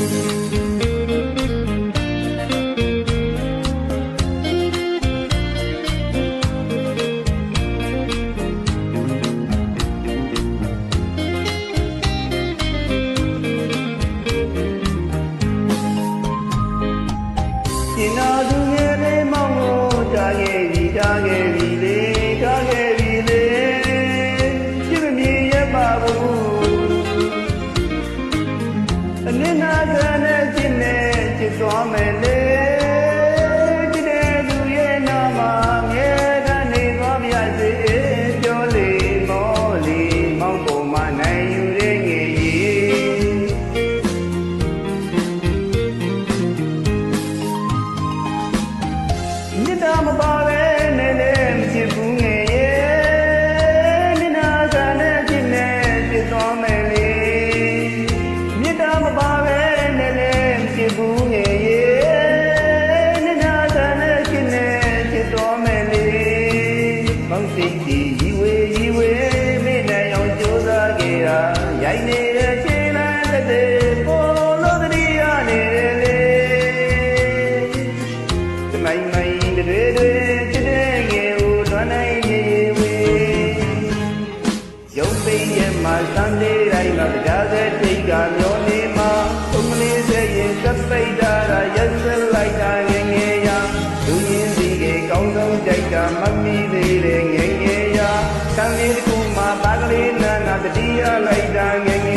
ကျ စားကြတာရိုက်နေတဲ့ခြေလမ်းတစ်သေးပေါ်လို့တတိယနေတယ်လေတမိုင်မိုင်တွေတွေချစ်တဲ့ငယ်ကိုလွမ်းနိုင်ရေဝေရုံသိရဲ့မှာစံလေးတိုင်းမှာကြားတဲ့ထိတ်ကမျောနေမှာုံလေးစေရင်စပိတ်တာရက်စလိုက်တာငယ်ငယ်ရာလူရင်းစီကကောင်းဆုံးကြိုက်တာမမီသေးတဲ့ငယ်ငယ်ရာကံလေးတစ်ခုမှာပါကလေးနာနာ တတိယလိုက်တာငယ်င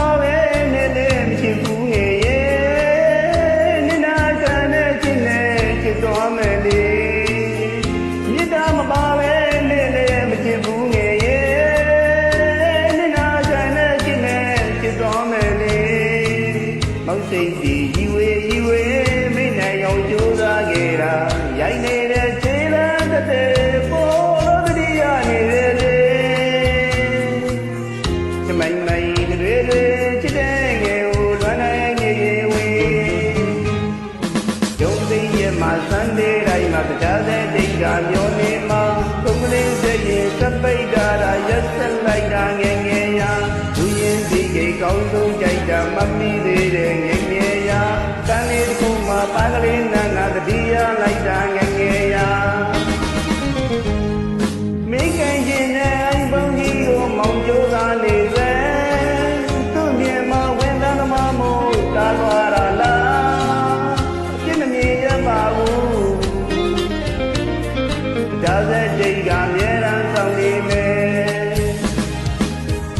ပါပဲနဲ့လည်းမရှိဘူးငယ်ရဲ့နိနာခံနဲ့ချစ်နဲ့ချစ်သွားမယ်လေမြစ်တာမပါပဲနဲ့လည်းမရှိဘူးငယ်ရဲ့နိနာခံနဲ့ချစ်နဲ့ချစ်သွားမယ်လေမောက်စိတ်စီ လေး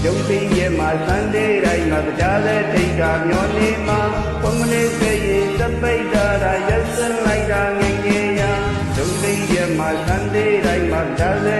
ရုပ်သိရဲ့မှာစံသေးတိုင်းမှာတရားတဲ့တိတ်ကမျောနေမှာပုံမလေးစေရင်စပိတ်တာရက်စလိုက်တာငယ်ငယ်ရာဒုသိရဲ့မှာစံသေးတိုင်းမှာတရားတဲ့တိတ်ကမျောနေမှာပုံမလေး